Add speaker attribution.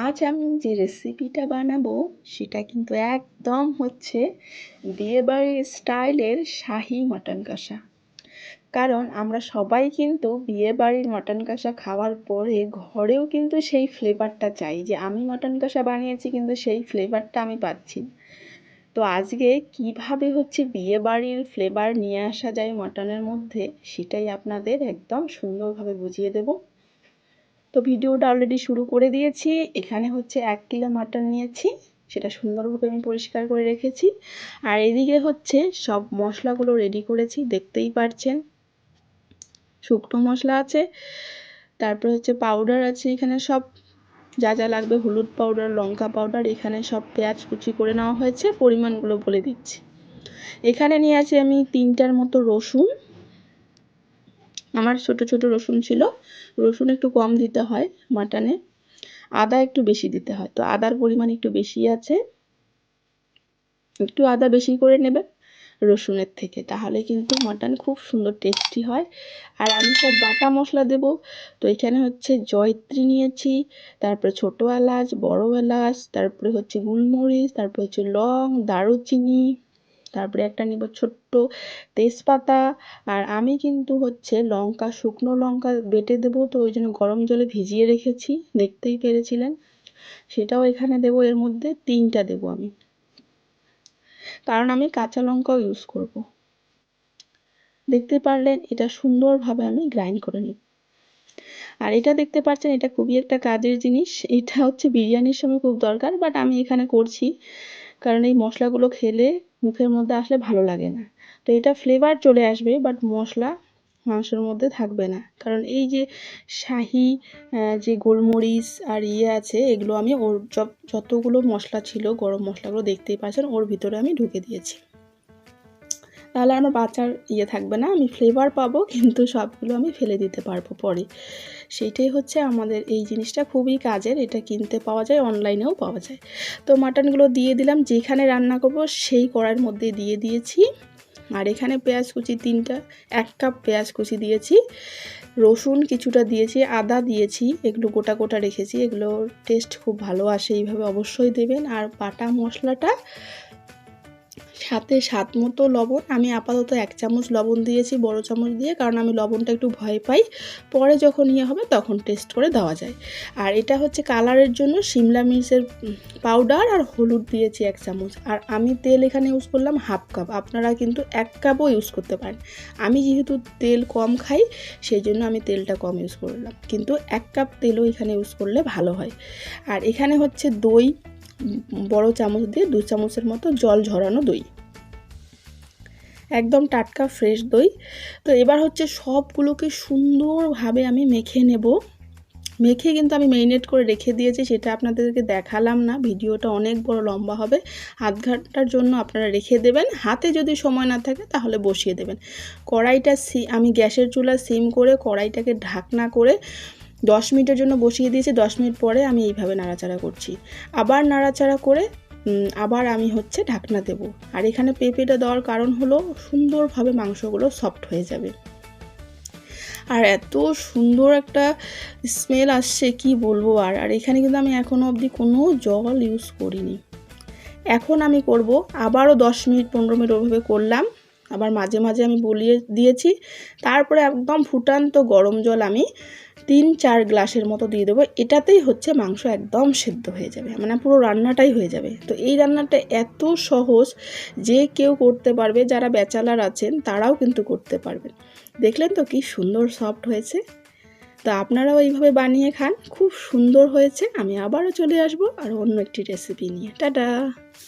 Speaker 1: আজ আমি যে রেসিপিটা বানাবো, সেটা কিন্তু একদম হচ্ছে বিয়েবাড়ির স্টাইলের শাহি মটন কষা কারণ আমরা সবাই কিন্তু বিয়েবাড়ির মটন কষা খাওয়ার পরে ঘরেও কিন্তু সেই ফ্লেভারটা চাই যে, আমি মটন কষা বানিয়েছি কিন্তু সেই ফ্লেভারটা আমি পাচ্ছি। তো আজকে কীভাবে হচ্ছে বিয়েবাড়ির ফ্লেভার নিয়ে আসা যায় মটনের মধ্যে, সেটাই আপনাদের একদম সুন্দরভাবে বুঝিয়ে দেবো তো ভিডিওটা অলরেডি শুরু করে দিয়েছি। এখানে হচ্ছে এক কিলো মাটন নিয়েছি, সেটা সুন্দরভাবে আমি পরিষ্কার করে রেখেছি। আর এদিকে হচ্ছে সব মশলাগুলো রেডি করেছি, দেখতেই পারছেন। শুকনো মশলা আছে, তারপর হচ্ছে পাউডার আছে এখানে সব। যা যা লাগবে, হলুদ পাউডার লঙ্কা পাউডার এখানে সব পেঁয়াজ কুচি করে নেওয়া হয়েছে, পরিমাণগুলো বলে দিচ্ছি। এখানে নিয়ে আছি আমি তিনটার মতো রসুন। আমার ছোট ছোট রসুন ছিল, রসুন একটু কম দিতে হয় মাটনে আদা একটু বেশি দিতে হয়। তো আদার পরিমাণ একটু বেশি আছে, একটু আদা বেশি করে নেবে রসুনের থেকে, তাহলে কিন্তু মাটন খুব সুন্দর টেস্টি হয়। আর আমি সব বাটা মশলা দেব, তো এখানে হচ্ছে জয়ত্রী নিয়েছি, তারপরে ছোটো এলাচ, বড় এলাচ, তারপরে হচ্ছে গোলমরিচ, তারপরে হচ্ছে লং, দারুচিনি তারপরে একটা নিব ছোট্ট তেজপাতা। আর আমি কিন্তু হচ্ছে লঙ্কা, শুকনো লঙ্কা বেটে দেবো। তো ওই জন্য গরম জলে ভিজিয়ে রেখেছি, দেখতেই পেরেছিলেন। সেটাও এখানে দেবো, এর মধ্যে তিনটা দেবো আমি। কারণ আমি কাঁচা লঙ্কাও ইউজ করব। দেখতে পারলেন, এটা সুন্দরভাবে আমি গ্রাইন্ড করে নিই আর এটা দেখতে পাচ্ছেন, এটা খুবই একটা কাজের জিনিস। এটা হচ্ছে বিরিয়ানির সময় খুব দরকার বাট আমি এখানে করছি। কারণ এই মশলাগুলো খেলে মুখের মধ্যে আসলে ভালো লাগে না। তো এটা ফ্লেভার চলে আসবে বাট মশলা মাংসের মধ্যে থাকবে না। কারণ এই যে শাহি যে গোলমরিচ আর ইয়ে আছে, এগুলো আমি ওর যতগুলো মশলা ছিল, গরম মশলাগুলো দেখতেই পাচ্ছেন, ওর ভিতরে আমি ঢুকে দিয়েছি। তাহলে আমার বাচ্চার ইয়ে থাকবে না, আমি ফ্লেভার পাবো, কিন্তু সবগুলো আমি ফেলে দিতে পারব পরে। সেইটাই হচ্ছে আমাদের এই জিনিসটা খুবই কাজের, এটা কিনতে পাওয়া যায় অনলাইনেও পাওয়া যায়। তো মাটনগুলো দিয়ে দিলাম, যেখানে রান্না করব সেই কড়াইয়ের মধ্যে দিয়ে দিয়েছি। আর এখানে পেঁয়াজ কুচি তিনটা, এক কাপ পেঁয়াজ কুচি দিয়েছি। রসুন কিছুটা দিয়েছি, আদা দিয়েছি, এগুলো গোটা গোটা রেখেছি, এগুলোর টেস্ট খুব ভালো আসে, এইভাবে অবশ্যই দেবেন। আর বাটা মশলাটা সাথে স্বাদ মতো লবণ। আমি আপাতত এক চামচ লবণ দিয়েছি, বড় চামচ দিয়ে, কারণ আমি লবণটা একটু ভয় পাই। পরে যখন ইয়ে হবে, তখন টেস্ট করে দেওয়া যায়। আর এটা হচ্ছে কালারের জন্য সিমলা মির্চের পাউডার আর হলুদ দিয়েছি এক চামচ। আর আমি তেল এখানে ইউজ করলাম হাফ কাপ আপনারা কিন্তু এক কাপও ইউজ করতে পারেন। আমি যেহেতু তেল কম খাই সেই জন্য আমি তেলটা কম ইউজ করলাম। কিন্তু এক কাপ তেলও এখানে ইউজ করলে ভালো হয়। আর এখানে হচ্ছে দই। বড় চামচ দিয়ে দু চামচের মতো জল ঝরানো দই। একদম টাটকা ফ্রেশ দই। তো এবার হচ্ছে সবগুলোকে সুন্দরভাবে আমি মেখে নেব। মেখে কিন্তু আমি মেরিনেট করে রেখে দিয়েছি, সেটা আপনাদেরকে দেখালাম না। ভিডিওটা অনেক বড় লম্বা হবে। আধ ঘণ্টার জন্য আপনারা রেখে দেবেন। হাতে যদি সময় না থাকে তাহলে বসিয়ে দেবেন। কড়াইটা সি আমি গ্যাসের চুলা সিম করে কড়াইটাকে ঢাকনা করে দশ মিনিটের জন্য বসিয়ে দিয়েছি, দশ মিনিট পরে আমি এইভাবে নাড়াচাড়া করছি। আবার নাড়াচাড়া করে আবার আমি হচ্ছে ঢাকনা দেব। আর এখানে পেঁপেটা দেওয়ার কারণ হলো সুন্দরভাবে মাংসগুলো সফট হয়ে যাবে। আর এত সুন্দর একটা স্মেল আসছে, কি বলব আর আর এখানে কিন্তু আমি এখনও অবধি কোনো জল ইউজ করিনি। এখন আমি করব, আবারও দশ মিনিট, পনেরো মিনিট ওভাবে করলাম। আবার মাঝে মাঝে আমি বলিয়ে দিয়েছি। তারপরে একদম ফুটান্ত গরম জল আমি তিন চার গ্লাসের মতো দিয়ে দেবো। এটাতেই হচ্ছে মাংস একদম সেদ্ধ হয়ে যাবে। মানে পুরো রান্নাটাই হয়ে যাবে। তো এই রান্নাটা এত সহজ যে কেউ করতে পারবে। যারা ব্যাচালার আছেন, তারাও কিন্তু করতে পারবেন। দেখলেন তো কি সুন্দর সফট হয়েছে? তো আপনারাও এইভাবে বানিয়ে খান। খুব সুন্দর হয়েছে। আমি আবারও চলে আসব আর অন্য একটি রেসিপি নিয়ে। টাটা!